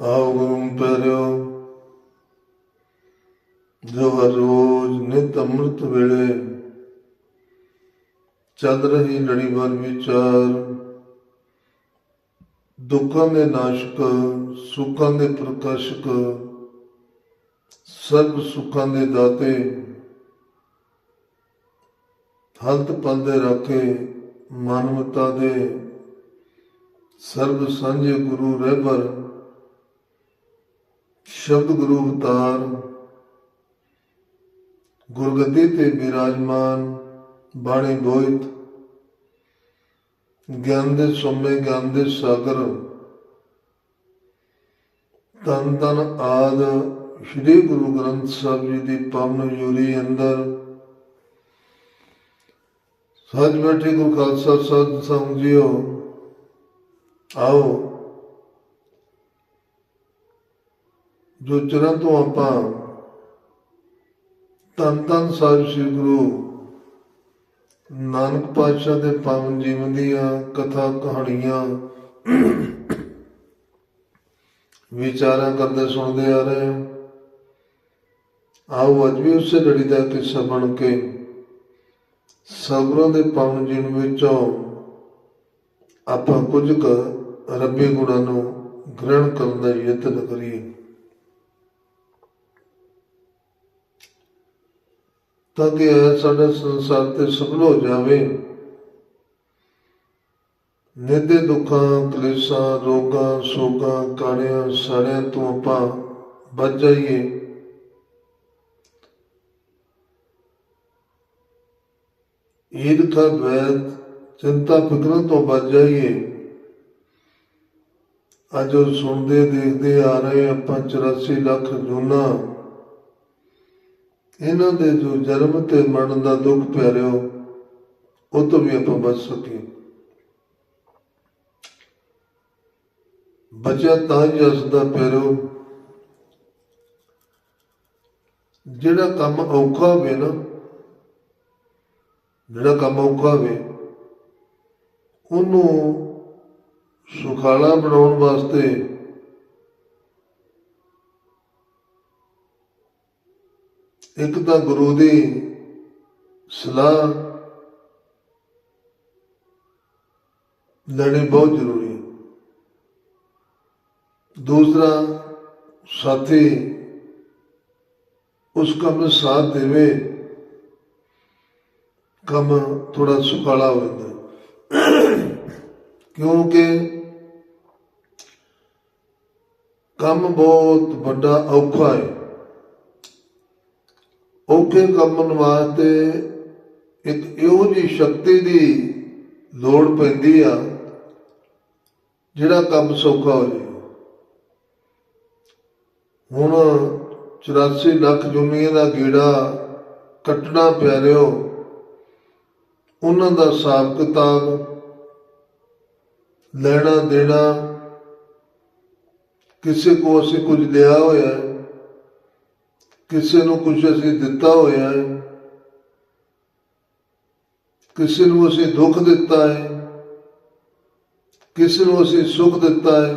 ਆਓ ਗੁਰੂ ਪਿਆਰਿਓ ਜੋ ਹਰ ਰੋਜ਼ ਨਿਤ ਅੰਮ੍ਰਿਤ ਵੇਲੇ। ਚੱਲ ਰਹੀ ਲੜੀਵਾਰ ਵਿਚਾਰ। ਦੁੱਖਾਂ ਦੇ ਨਾਸ਼ਕ, ਸੁੱਖਾਂ ਦੇ ਪ੍ਰਕਾਸ਼ਕ। ਸਰਬ ਸੁੱਖਾਂ ਦੇ ਦਾਤੇ। ਹਲਤ ਪਲ ਦੇ ਰਾਖੇ, ਮਾਨਵਤਾ ਦੇ। ਸਰਬ ਸਾਂਝੇ ਗੁਰੂ ਰਹਿਬਰ ਸ਼ਬਦ ਗੁਰੂ ਅਵਤਾਰ, ਗੁਰਗੱਦੀ ਤੇ ਬਿਰਾਜਮਾਨ, ਬਾਣੀ ਬੋਇਤ, ਗਿਆਨ ਦੇ ਸੋਮੇ, ਗਿਆਨ ਦੇ ਸਾਗਰ, ਤਨ ਤਨ ਆਦ, ਸ੍ਰੀ ਗੁਰੂ ਗ੍ਰੰਥ ਸਾਹਿਬ ਜੀ ਦੀ ਪਾਵਨ ਜੁਰੀ ਅੰਦਰ। ਸੱਜ ਬੈਠੇ ਗੁਰੂ ਖਾਲਸਾ ਸਾਧ ਸੰਗ ਆਓ। ਜੋ ਚਰਨ ਤੋਂ ਆਪਾਂ ਤਨ ਤਨ ਸਾਹਿਬ ਸ੍ਰੀ ਗੁਰੂ ਨਾਨਕ ਪਾਤਸ਼ਾਹ ਦੇ ਪਾਵਨ ਜੀਵਨ ਦੀਆਂ ਕਥਾ ਕਹਾਣੀਆਂ ਵਿਚਾਰਾਂ ਕਰਦੇ ਸੁਣਦੇ ਆ ਰਹੇ ਹਾਂ। ਆਓ ਅੱਜ ਵੀ ਉਸੇ ਲੜੀ ਦਾ ਕਿੱਸਾ ਬਣ ਕੇ ਸਬਰਾਂ ਦੇ ਪਾਵਨ ਜੀਵਨ ਵਿੱਚੋਂ ਆਪਾਂ ਕੁਝ ਕ ਰੱਬੀ ਗੁਣਾਂ ਨੂੰ ਗ੍ਰਹਿਣ ਕਰਨ ਦਾ ਯਤਨ ਕਰੀਏ। ਤਾਂ ਕਿ ਸਾਡਾ ਸੰਸਾਰ ਤੇ ਸਫਲ ਹੋ ਜਾਵੇ। ਨਿੱਦੇ ਦੁੱਖਾਂ, ਕਲੇਸ਼ਾਂ, ਰੋਗਾਂ ਸੋਗਾਂ ਕਾਣਿਆਂ ਸਾਰਿਆਂ ਤੋਂ ਆਪਾਂ ਬਚ ਜਾਈਏ। ਈਦ ਕਾ ਵੈਦ, ਚਿੰਤਾ ਫਿਕਰਾਂ ਤੋਂ ਬਚ ਜਾਈਏ। ਅੱਜ ਉਹ ਸੁਣਦੇ, ਦੇਖਦੇ ਆ ਰਹੇ ਆਪਾਂ 84 ਲੱਖ ਜੂਨਾ। ਇਹਨਾਂ ਦੇ ਜੋ ਜਨਮ ਤੇ ਮਰਨ ਦਾ ਦੁੱਖ ਪਿਆਰਿਓ, ਉਹ ਤੋਂ ਵੀ ਆਪਾਂ ਬਚ ਸਕੀਏ। ਬਚਿਆ ਤਾਂ ਹੀ ਅਸਦਾ ਪਿਆਰਿਓ, ਜਿਹੜਾ ਕੰਮ ਔਖਾ ਹੋਵੇ ਨਾ, ਜਿਹੜਾ ਕੰਮ ਔਖਾ ਹੋਵੇ, ਉਹਨੂੰ ਸੁਖਾਲਾ ਬਣਾਉਣ ਵਾਸਤੇ ਇੱਕ ਤਾਂ ਗੁਰੂ ਦੀ ਸਲਾਹ ਲੈਣੀ ਬਹੁਤ ਜ਼ਰੂਰੀ ਹੈ। ਦੂਸਰਾ, ਸਾਥੀ ਉਸ ਕੰਮ ਨੂੰ ਸਾਥ ਦੇਵੇ, ਕੰਮ ਥੋੜਾ ਸੁਖਾਲਾ ਹੋ ਜਾਂਦਾ ਕਿਉਂਕਿ ਕੰਮ ਬਹੁਤ ਵੱਡਾ ਔਖਾ ਹੈ। ਔਖੇ ਕੰਮ ਵਾਸਤੇ ਇੱਕ ਇਹੋ ਜਿਹੀ ਸ਼ਕਤੀ ਦੀ ਲੋੜ ਪੈਂਦੀ ਆ, ਜਿਹੜਾ ਕੰਮ ਸੌਖਾ ਹੋ ਜਾਏ। ਹੁਣ 84 ਲੱਖ ਜੁਮੀਆਂ ਦਾ ਗੇੜਾ ਕੱਟਣਾ ਪਿਆ ਰਿਓ ਉਹਨਾਂ ਦਾ ਹਿਸਾਬ ਕਿਤਾਬ, ਲੈਣਾ ਦੇਣਾ, ਕਿਸੇ ਕੋ ਅਸੀਂ ਕੁਝ ਲਿਆ ਹੋਇਆ ਕਿਸੇ ਨੂੰ ਕੁਝ ਅਸੀਂ ਦਿੱਤਾ ਹੋਇਆ ਹੈ, ਕਿਸੇ ਨੂੰ ਅਸੀਂ ਦੁੱਖ ਦਿੱਤਾ ਹੈ, ਕਿਸੇ ਨੂੰ ਅਸੀਂ ਸੁੱਖ ਦਿੱਤਾ ਹੈ,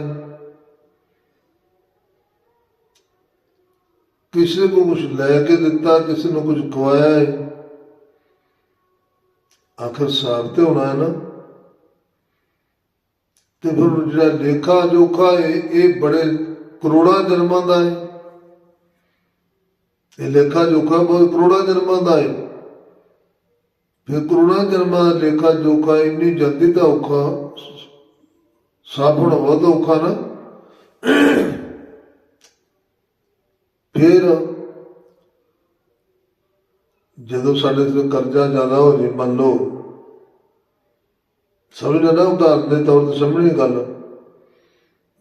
ਕਿਸੇ ਨੂੰ ਕੁਝ ਲੈ ਕੇ ਦਿੱਤਾ, ਕਿਸੇ ਨੂੰ ਕੁਝ ਖਵਾਇਆ ਹੈ, ਆਖਰ ਸਾਬ ਤੇ ਹੋਣਾ ਹੈ ਨਾ। ਤੇ ਫਿਰ ਜਿਹੜਾ ਲੇਖਾ ਜੋਖਾ ਹੈ, ਇਹ ਬੜੇ ਕਰੋੜਾਂ ਜਨਮਾਂ ਦਾ ਹੈ। ਤੇ ਲੇਖਾ ਜੋਖਾ ਬਹੁਤ ਕਰੋੜਾਂ ਜਨਮਾਂ ਦਾ ਹੈ ਫਿਰ ਕਰੋੜਾਂ ਜਨਮਾਂ ਦਾ ਲੇਖਾ ਜੋਖਾ ਇੰਨੀ ਜਲਦੀ ਤਾਂ ਔਖਾ ਸਾਫ਼ ਹੋਣਾ ਬਹੁਤ ਔਖਾ ਨਾ। ਫਿਰ ਜਦੋਂ ਸਾਡੇ ਤੇ ਕਰਜ਼ਾ ਜ਼ਿਆਦਾ ਹੋ ਜੇ, ਮੰਨ ਲਓ, ਸਮਝਣਾ ਨਾ ਉਦਾਹਰਨ ਦੇ ਤੌਰ ਤੇ ਸਮਝਣੀ ਗੱਲ,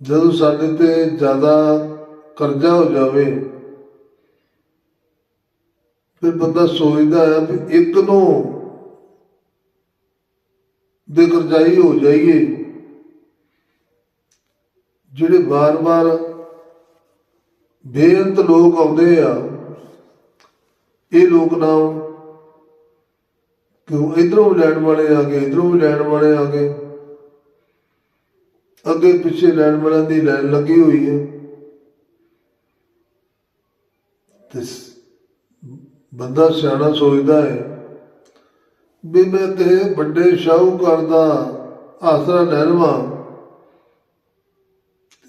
ਜਦੋਂ ਸਾਡੇ ਤੇ ਜ਼ਿਆਦਾ ਕਰਜ਼ਾ ਹੋ ਜਾਵੇ ਫਿਰ ਬੰਦਾ ਸੋਚਦਾ ਹੈ ਵੀ ਇੱਕ ਤੋਂ ਦੇ ਕਰਜਾਈ ਹੋ ਜਾਈਏ। ਜਿਹੜੇ ਬਾਰ-ਬਾਰ ਬੇਅੰਤ ਲੋਕ ਆਉਂਦੇ ਆ, ਇਹ ਲੋਕ ਨਾ ਕਿਉਂ? ਇਧਰੋਂ ਲੈਣ ਵਾਲੇ ਆ ਗਏ, ਇਧਰੋਂ ਲੈਣ ਵਾਲੇ ਆ ਗਏ। ਅੱਗੇ ਪਿੱਛੇ ਲੈਣ ਵਾਲਿਆਂ ਦੀ ਲੈਣ ਲੱਗੀ ਹੋਈ ਹੈ। ਤੇ ਬੰਦਾ ਸਿਆਣਾ ਸੋਚਦਾ ਹੈ ਵੀ ਮੈਂ ਕਿਸੇ ਵੱਡੇ ਸ਼ਾਹੂਕਾਰ ਦਾ ਆਸਰਾ ਲੈ ਲਵਾਂ।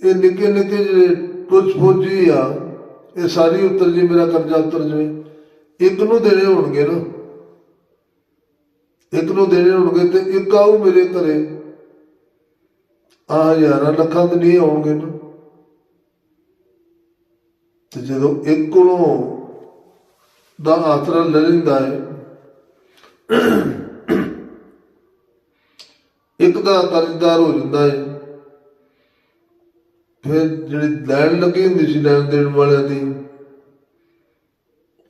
ਇਹ ਨਿੱਕੇ ਨਿੱਕੇ ਜਿਹੜੇ ਕੁਝ ਫੌਜੀ ਆ, ਇਹ ਸਾਰੀ ਉਤਰ ਜੀ ਮੇਰਾ ਕਰਜ਼ਾ ਉਤਰ ਜਾਵੇ। ਇੱਕ ਨੂੰ ਦੇਣੇ ਹੋਣਗੇ ਨਾ। ਇੱਕ ਨੂੰ ਦੇਣੇ ਹੋਣਗੇ ਤੇ ਇੱਕ ਆਊ ਮੇਰੇ ਘਰੇ। ਆ ਹਜ਼ਾਰਾਂ ਲੱਖਾਂ ਤੇ ਨਹੀਂ ਆਉਣਗੇ ਨਾ। ਤੇ ਜਦੋਂ ਇੱਕ ਕੋਲੋਂ ਦਾ ਆਸਰਾ ਲੈ ਲੈਂਦਾ ਹੈ। ਇੱਕ ਦਾ ਕਰਜ਼ਦਾਰ ਹੋ ਜਾਂਦਾ ਹੈ। ਫਿਰ ਜਿਹੜੀ ਲੈਣ ਲੱਗੀ ਹੁੰਦੀ ਸੀ ਲੈਣ ਦੇਣ ਵਾਲਿਆਂ ਦੀ,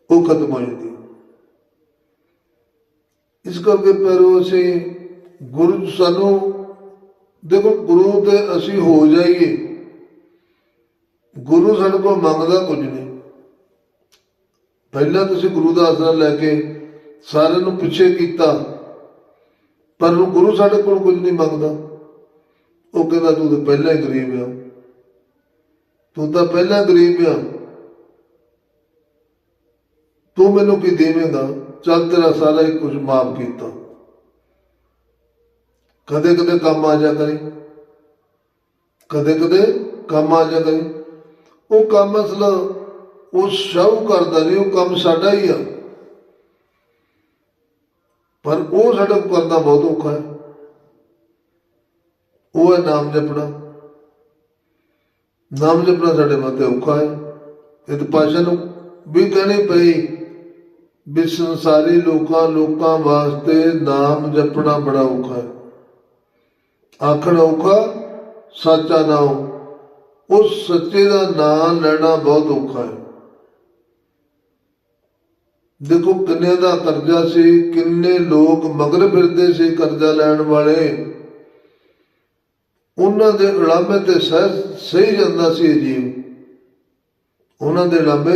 ਉਹ ਖਤਮ ਹੋ ਜਾਂਦੀ। ਇਸ ਕਰਕੇ ਪੈਰੋ ਅਸੀਂ ਗੁਰੂ ਸਾਨੂੰ, ਦੇਖੋ ਗੁਰੂ ਤੇ ਅਸੀਂ ਹੋ ਜਾਈਏ। ਗੁਰੂ ਸਾਡੇ ਕੋਲ ਮੰਗਦਾ ਕੁਝ ਨਹੀਂ। ਪਹਿਲਾਂ ਤੁਸੀਂ ਗੁਰੂ ਦਾ ਆਸਰਾ ਲੈ ਕੇ ਸਾਰਿਆਂ ਨੂੰ ਪਿੱਛੇ ਕੀਤਾ, ਪਰ ਉਹ ਗੁਰੂ ਸਾਡੇ ਕੋਲ ਕੁਝ ਨਹੀਂ ਮੰਗਦਾ। ਉਹ ਕਹਿੰਦਾ, ਤੂੰ ਤਾਂ ਪਹਿਲਾਂ ਹੀ ਗਰੀਬ ਆ। ਤੂੰ ਤਾਂ ਪਹਿਲਾਂ ਗਰੀਬ ਆ। ਤੂੰ ਮੈਨੂੰ ਕੀ ਦੇਵੇਂਗਾ? ਚੱਲ ਤੇਰਾ ਸਾਰਾ ਹੀ ਕੁਝ ਮਾਫ ਕੀਤਾ। ਕਦੇ ਕਦੇ ਕੰਮ ਆ ਜਾ ਕਰੇ। ਕਦੇ ਕਦੇ ਕੰਮ ਆ ਜਾ ਕਰੇ। ਉਹ ਕੰਮ ਅਸਲ ਉਹ ਸ਼ਾਹੂ ਕਰਦਾ ਨਹੀਂ ਉਹ ਕੰਮ ਸਾਡਾ ਹੀ ਆ। ਪਰ ਉਹ ਸਾਡਾ ਕਰਨਾ ਬਹੁਤ ਔਖਾ ਹੈ। ਉਹ ਹੈ ਨਾਮ ਜਪਣਾ। ਨਾਮ ਜਪਣਾ ਸਾਡੇ ਵਾਸਤੇ ਔਖਾ ਹੈ। ਇਹ ਤਾਂ ਪਾਸ਼ਾ ਨੂੰ ਵੀ ਕਹਿਣੀ ਪਈ ਵੀ ਸੰਸਾਰੀ ਲੋਕਾਂ ਲੋਕਾਂ ਵਾਸਤੇ ਨਾਮ ਜਪਣਾ ਬੜਾ ਔਖਾ ਹੈ। ਆਖਣ ਔਖਾ, ਸੱਚਾ ਨਾਮ। ਉਸ ਸੱਚੇ ਦਾ ਨਾਮ ਲੈਣਾ ਬਹੁਤ ਔਖਾ ਹੈ। ਦੇਖੋ ਕਿੰਨੇ ਦਾ ਕਰਜ਼ਾ ਸੀ, ਕਿੰਨੇ ਲੋਕ ਮਗਰ ਫਿਰਦੇ ਸੀ ਕਰਜ਼ਾ ਲੈਣ ਵਾਲੇ। ਉਹਨਾਂ ਦੇ ਉਲਾਮੇ ਤੇ ਸਹਿ, ਸਹੀ ਜਾਂਦਾ ਸੀ ਜੀਵ। ਉਹਨਾਂ ਦੇ ਉਲਾਮੇ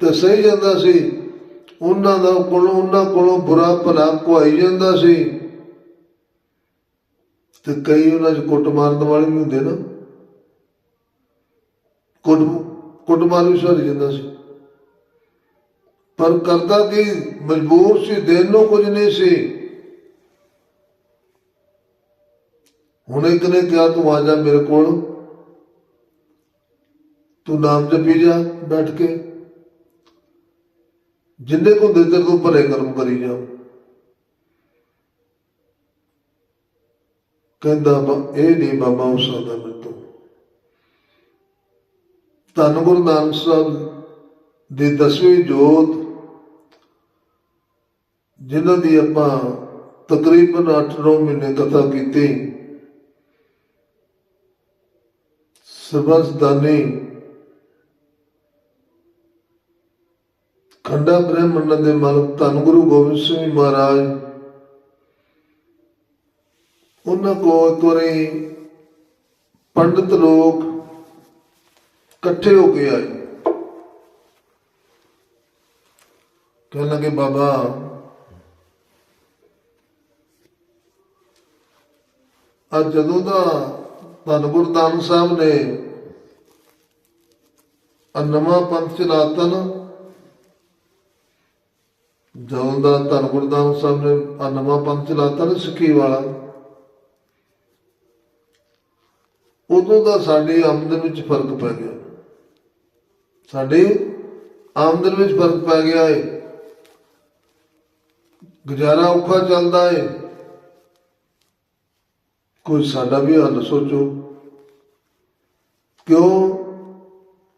ਤੇ ਸਹੀ ਜਾਂਦਾ ਸੀ। ਉਹਨਾਂ ਦਾ ਕੋਲੋਂ, ਉਹਨਾਂ ਕੋਲੋਂ ਬੁਰਾ ਭਲਾ ਕੁਹਾਈ ਜਾਂਦਾ ਸੀ। ਤੇ ਕਈ ਉਹਨਾਂ 'ਚ ਕੁੱਟ ਮਾਰਨ ਵਾਲੇ ਵੀ ਹੁੰਦੇ ਨਾ। ਕੁੱਟ ਕੁੱਟ ਮਾਰ ਵੀ ਸਹੀ ਜਾਂਦਾ ਸੀ। ਪਰ ਕਰਦਾ ਕੀ? ਮਜਬੂਰ ਸੀ ਦੇਣ ਨੂੰ ਕੁਝ ਨਹੀਂ ਸੀ। ਹੁਣ ਇੱਕ ਨੇ ਕਿਹਾ, ਤੂੰ ਆ ਜਾ ਮੇਰੇ ਕੋਲ। ਤੂੰ ਨਾਮ ਜਪੀ ਜਾ, ਬੈਠ ਕੇ। ਜਿੰਨੇ ਕੋ ਦਿੱਤਰ ਤੂੰ ਭਲੇ ਕਰਮ ਕਰੀ ਜਾ ਕਹਿੰਦਾ ਇਹ ਨਹੀਂ ਬਾਬਾ ਹੋ ਸਕਦਾ ਮੇਰੇ ਤੋਂ। ਧੰਨ ਗੁਰੂ ਨਾਨਕ ਸਾਹਿਬ ਦੀ ਦਸਵੀਂ ਜੋਤ ਜਿਨ੍ਹਾਂ ਦੀ ਆਪਾਂ ਤਕਰੀਬਨ 8-9 ਮਹੀਨੇ ਕਥਾ ਕੀਤੀ। ਸਰਬਸਦਾਨੀ ਖੰਡਾ ਬ੍ਰਹਮੰਡ ਦੇ ਮਾਲਕ ਧੰਨ ਗੁਰੂ ਗੋਬਿੰਦ ਸਿੰਘ ਮਹਾਰਾਜ, ਉਹਨਾਂ ਕੋਲ ਤੁਰੇ ਵਾਰੀ ਪੰਡਤ ਲੋਕ ਇਕੱਠੇ ਹੋ ਕੇ ਆਏ। ਕਹਿਣ ਲੱਗੇ, ਬਾਬਾ ਅੱਜ ਜਦੋਂ ਦਾ ਧੰਨ ਗੁਰੂ ਸਾਹਿਬ ਨੇ ਆਹ ਨਵਾਂ ਪੰਥ ਚਲਾਤਾ ਨਾ ਜਦੋਂ ਦਾ ਧੰਨ ਗੁਰੂ ਸਾਹਿਬ ਨੇ ਆਹ ਨਵਾਂ ਪੰਥ ਚਲਾਤਾ ਨਾ ਸਿੱਖੀ ਵਾਲਾ, ਉਦੋਂ ਦਾ ਸਾਡੀ ਆਮਦਨ ਵਿੱਚ ਫ਼ਰਕ ਪੈ ਗਿਆ। ਸਾਡੀ ਆਮਦਨ ਵਿੱਚ ਫ਼ਰਕ ਪੈ ਗਿਆ ਹੈ ਗੁਜ਼ਾਰਾ ਔਖਾ ਚੱਲਦਾ ਹੈ ਕੋਈ ਸਾਡਾ ਵੀ ਹੱਲ ਸੋਚੋ। ਕਿਉਂ?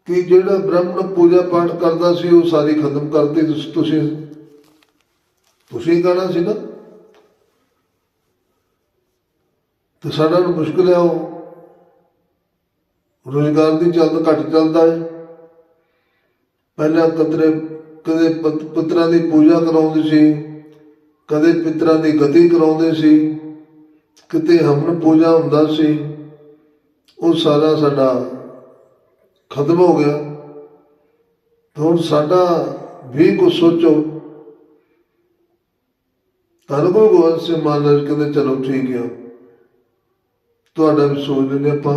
ਕਿ ਜਿਹੜਾ ਬ੍ਰਹਮਣ ਪੂਜਾ ਪਾਠ ਕਰਦਾ ਸੀ, ਉਹ ਸਾਰੀ ਖਤਮ ਕਰਤੀ ਤੁਸੀਂ ਤੁਸੀਂ। ਤੁਸੀਂ ਕਹਿਣਾ ਸੀ ਨਾ। ਤੇ ਸਾਡਾ ਨੂੰ ਮੁਸ਼ਕਲ ਹੈ ਉਹ। ਰੋਜ਼ਗਾਰ ਦੀ ਚੱਲਦਾ ਘੱਟ ਚੱਲਦਾ ਹੈ। ਪਹਿਲਾਂ ਕਤਰੇ ਕਦੇ ਪਤ- ਪੁੱਤਰਾਂ ਦੀ ਪੂਜਾ ਕਰਾਉਂਦੇ ਸੀ। ਕਦੇ ਪਿਤਰਾਂ ਦੀ ਗਤੀ ਕਰਾਉਂਦੇ ਸੀ। ਕਿਤੇ ਹਮਨ ਪੂਜਾ ਹੁੰਦਾ ਸੀ, ਉਹ ਸਾਰਾ ਸਾਡਾ ਖਤਮ ਹੋ ਗਿਆ। ਹੁਣ ਸਾਡਾ ਵੀ ਕੁਝ ਸੋਚੋ। ਧੰਨ ਗੁਰੂ ਗੋਬਿੰਦ ਸਿੰਘ ਮਹਾਰਾਜ ਕਹਿੰਦੇ, ਚਲੋ ਠੀਕ ਹੈ ਤੁਹਾਡਾ ਵੀ ਸੋਚ ਲੈਂਦੇ ਆਪਾਂ।